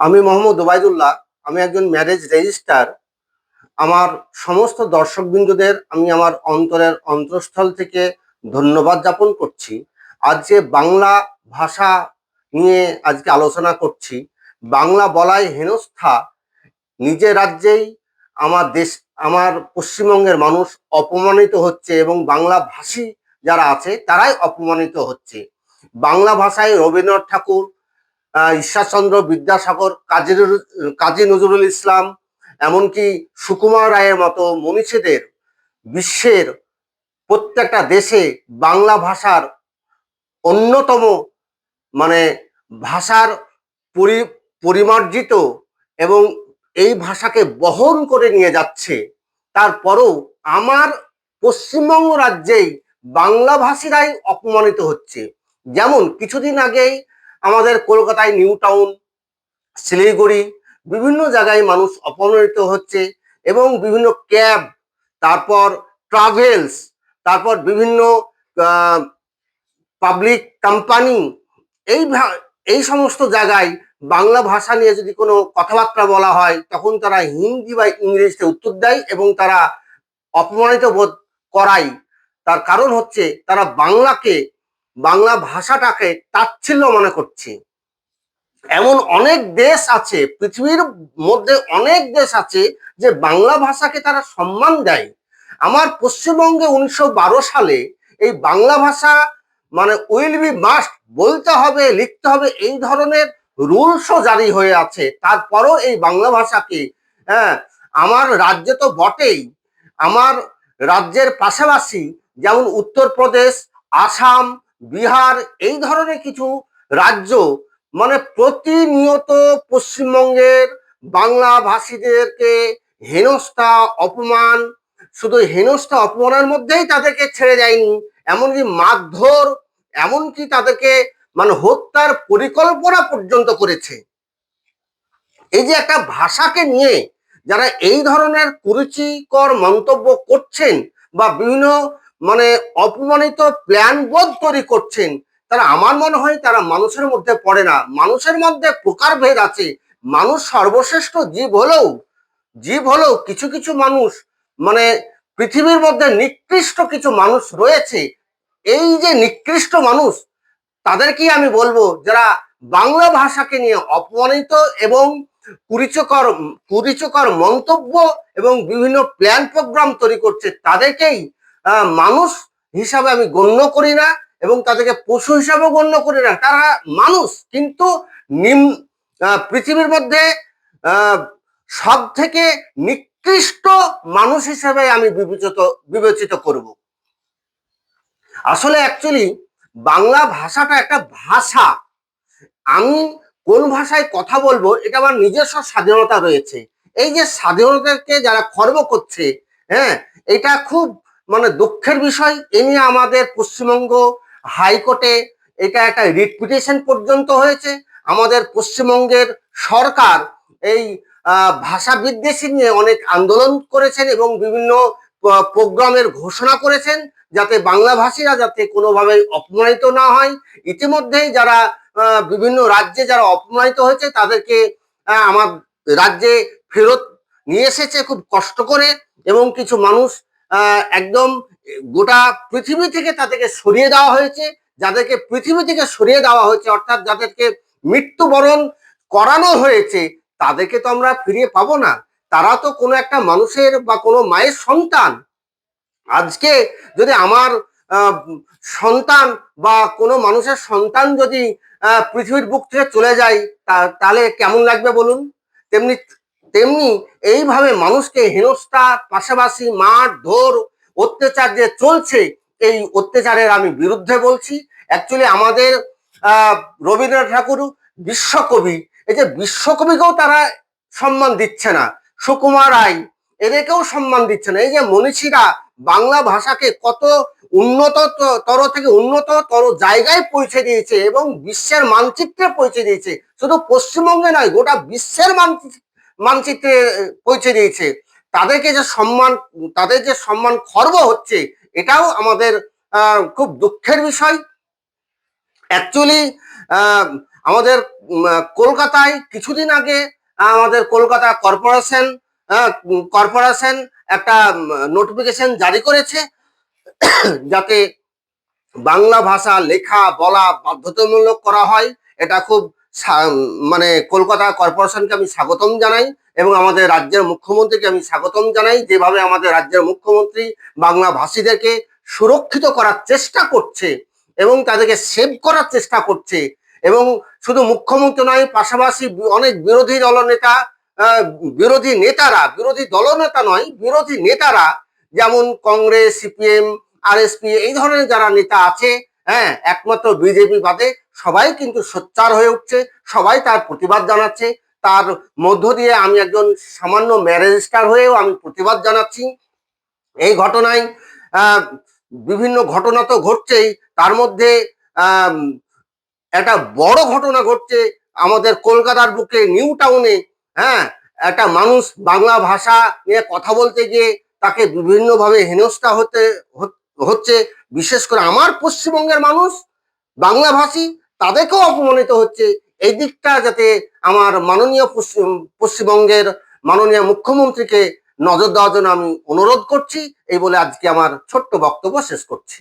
আমি মোহাম্মদ ওবায়দুল্লাহ, আমি একজন ম্যারেজ রেজিস্টার আমার সমস্ত দর্শকবৃন্দদের আমি আমার অন্তরের অন্তঃস্থল থেকে ধন্যবাদ জ্ঞাপন করছি। আজ যে বাংলা ভাষা নিয়ে আজকে আলোচনা করছি, বাংলা বলায় হেনস্থা নিজের রাজ্যেই আমার দেশ, আমার পশ্চিমবঙ্গের মানুষ অপমানিত হচ্ছে এবং বাংলা ভাষী যারা আছে, তারাই অপমানিত হচ্ছে। বাংলা ভাষায় রবীন্দ্রনাথ ঠাকুর ঈশ্বরচন্দ্র বিদ্যাসাগর, কাজী কাজী নজরুল ইসলাম, এমনকি সুকুমার রায়ের মতো মনীষীদের বিশ্বের প্রত্যেকটা দেশে বাংলা ভাষার অন্যতম মানে ভাষার পরি, পরিমার্জিত এবং এই ভাষাকে বহন করে নিয়ে যাচ্ছে। তারপরও আমার পশ্চিমবঙ্গ রাজ্যেই বাংলা ভাষীরাই অপমানিত হচ্ছে। যেমন কিছুদিন আগেই আমাদের কলকাতায় নিউ টাউন, শিলিগুড়ি, বিভিন্ন জায়গায় মানুষ অপমানিত হচ্ছে এবং বিভিন্ন ক্যাব, তারপর ট্রাভেলস, তারপর বিভিন্ন পাবলিক কোম্পানি, এই এই সমস্ত জায়গায় বাংলা ভাষা নিয়ে যদি কোনো কথাবার্তা বলা হয়, তখন তারা হিন্দি বা ইংরেজিতে উত্তর দেয় এবং তারা অপমানিত বোধ করায়। তার কারণ হচ্ছে তারা বাংলাকে বাংলা ভাষাটাকে তাচ্ছিল্য মনে করছে। এমন অনেক দেশ আছে, পৃথিবীর মধ্যে অনেক দেশ আছে যে বাংলা ভাষাকে তারা সম্মান দেয়। আমার পশ্চিমবঙ্গে উনিশশো বারো সালে এই বাংলা ভাষা মানে উইল বি মাস্ট বলতে হবে, লিখতে হবে এই ধরনের রুলসও জারি হয়ে আছে। তারপরও এই বাংলা ভাষাকে হ্যাঁ আমার রাজ্যে তো বটেই। আমার রাজ্যের পাশাপাশি যেমন উত্তরপ্রদেশ, আসাম বিহার এই ধরনের কিছু রাজ্য মানে প্রতিনিয়ত পশ্চিমবঙ্গের বাংলা ভাষীদেরকে হেনস্থা, অপমান, শুধু হেনস্থা, অপমানের মধ্যেই তাদেরকে ছেড়ে যায়নি এমনকি মারধর, এমনকি তাদেরকে মানে হত্যার পরিকল্পনা পর্যন্ত করেছে। এই যে একটা ভাষাকে নিয়ে যারা এই ধরনের কুরুচিকর মন্তব্য করছেন বা বিভিন্ন মানে অপমানিত প্ল্যান বোধ তৈরি করছেন, তারা আমার মনে হয় তারা মানুষের মধ্যে পড়ে না। মানুষের মধ্যে প্রকারভেদ আছে। মানুষ সর্বশ্রেষ্ঠ জীব হলেও জীব হলেও কিছু কিছু মানুষ মানে পৃথিবীর মধ্যে নিকৃষ্ট কিছু মানুষ রয়েছে। এই যে নিকৃষ্ট মানুষ তাদেরকেই আমি বলব? যারা বাংলা ভাষাকে নিয়ে অপমানিত এবং কুরিচকর কুরিচকর মন্তব্য এবং বিভিন্ন প্ল্যান প্রোগ্রাম তৈরি করছে, তাদেরকেই মানুষ হিসাবে আমি গণ্য করি না এবং তাদেরকে পশু হিসাবে গণ্য করি না। তারা মানুষ, কিন্তু নিম পৃথিবীর মধ্যে সব থেকে নিকৃষ্ট মানুষ হিসেবে আমি বিবেচিত বিবেচিত করব। আসলে অ্যাকচুয়ালি বাংলা ভাষাটা একটা ভাষা। আমি কোন ভাষায় কথা বলব এটা আমার নিজস্ব স্বাধীনতা রয়েছে। এই যে স্বাধীনতাকে যারা খর্ব করছে হ্যাঁ এটা খুব মানে দুঃখের বিষয়, এ নিয়ে আমাদের পশ্চিমবঙ্গ হাইকোর্টে এটা একটা রিট পিটিশন পর্যন্ত হয়েছে। আমাদের পশ্চিমবঙ্গের সরকার এই ভাষা বিদ্বেষী নিয়ে অনেক আন্দোলন করেছেন এবং বিভিন্ন প্রোগ্রামের ঘোষণা করেছেন যাতে বাংলা ভাষীরা যাতে কোনোভাবে অপমানিত না হয়। ইতিমধ্যেই যারা বিভিন্ন রাজ্যে যারা অপমানিত হয়েছে তাদেরকে আমার রাজ্যে ফেরত নিয়ে এসেছে খুব কষ্ট করে এবং কিছু মানুষ একদম গোটা পৃথিবী থেকে তাদেরকে সরিয়ে দেওয়া হয়েছে, যাদেরকে পৃথিবী থেকে সরিয়ে দেওয়া হয়েছে, অর্থাৎ যাদেরকে মৃত্যুবরণ করানো হয়েছে, তাদেরকে তো আমরা ফিরিয়ে পাবো না। তারা তো কোনো একটা মানুষের বা কোনো মায়ের সন্তান। আজকে যদি আমার সন্তান বা কোনো মানুষের সন্তান যদি পৃথিবীর বুক থেকে চলে যায় তাহলে কেমন লাগবে বলুন? তেমনি তেমনি এইভাবে মানুষকে হেনস্থার পাশাপাশি মার, ধর, অত্যাচার যে চলছে, এই অত্যাচারের আমি বিরুদ্ধে বলছি। অ্যাকচুয়ালি আমাদের রবীন্দ্রনাথ ঠাকুর বিশ্বকবি। এই যে বিশ্বকবিকেও তারা সম্মান দিচ্ছে না। সুকুমার রায়, এদেরকেও সম্মান দিচ্ছে না। এই যে মনীষীরা বাংলা ভাষাকে কত উন্নত তর থেকে উন্নত তর জায়গায় পৌঁছে দিয়েছে এবং বিশ্বের মানচিত্রে পৌঁছে দিয়েছে। শুধু পশ্চিমবঙ্গে নয়, গোটা বিশ্বের মানচিত্রে মানচিত্রে পৌঁছে দিয়েছে। তাদেরকে যে সম্মান, তাদের যে সম্মান খর্ব হচ্ছে, এটাও আমাদের খুব দুঃখের বিষয়। অ্যাকচুয়ালি আমাদের কলকাতায় কিছুদিন আগে আমাদের কলকাতা কর্পোরেশন কর্পোরেশন একটা নোটিফিকেশন জারি করেছে, যাতে বাংলা ভাষা লেখা, বলা বাধ্যতামূলক করা হয়। এটা খুব মানে কলকাতা কর্পোরেশনকে আমি স্বাগতম জানাই এবং আমাদের রাজ্যের মুখ্যমন্ত্রীকে আমি স্বাগতম জানাই যেভাবে আমাদের রাজ্যের মুখ্যমন্ত্রী বাংলা ভাষীদেরকে সুরক্ষিত করার চেষ্টা করছে এবং তাদেরকে সেভ করার চেষ্টা করছে এবং শুধু মুখ্যমন্ত্রী নয়, পাশাপাশি অনেক বিরোধী দলনেতা বিরোধী নেতারা, বিরোধী দলনেতা নয়, বিরোধী নেতারা যেমন কংগ্রেস, সিপিএম, আরএসপি, এই ধরনের যারা নেতা আছে হ্যাঁ একমাত্র বিজেপি বাদে সবাই কিন্তু সোচ্চার হয়ে উঠছে, সবাই তার প্রতিবাদ জানাচ্ছে। তার মধ্য দিয়ে আমি একজন সামান্য ম্যারেজিস্টার হয়েও আমি প্রতিবাদ জানাচ্ছি। এই ঘটনায় বিভিন্ন ঘটনা তো ঘটছেই, তার মধ্যে একটা বড় ঘটনা ঘটছে আমাদের কলকাতার বুকে, নিউ টাউনে হ্যাঁ? একটা মানুষ বাংলা ভাষা নিয়ে কথা বলতে গিয়ে তাকে বিভিন্নভাবে হেনস্থা হতে হচ্ছে। বিশেষ করে আমার পশ্চিমবঙ্গের মানুষ বাংলা ভাষী তাদেরকেও অপমানিত হচ্ছে। এই দিকটা যাতে আমার মাননীয় পশ্চিমবঙ্গের মাননীয় মুখ্যমন্ত্রীকে নজর দেওয়ার জন্য আমি অনুরোধ করছি। এই বলে আজকে আমার ছোট্ট বক্তব্য শেষ করছি।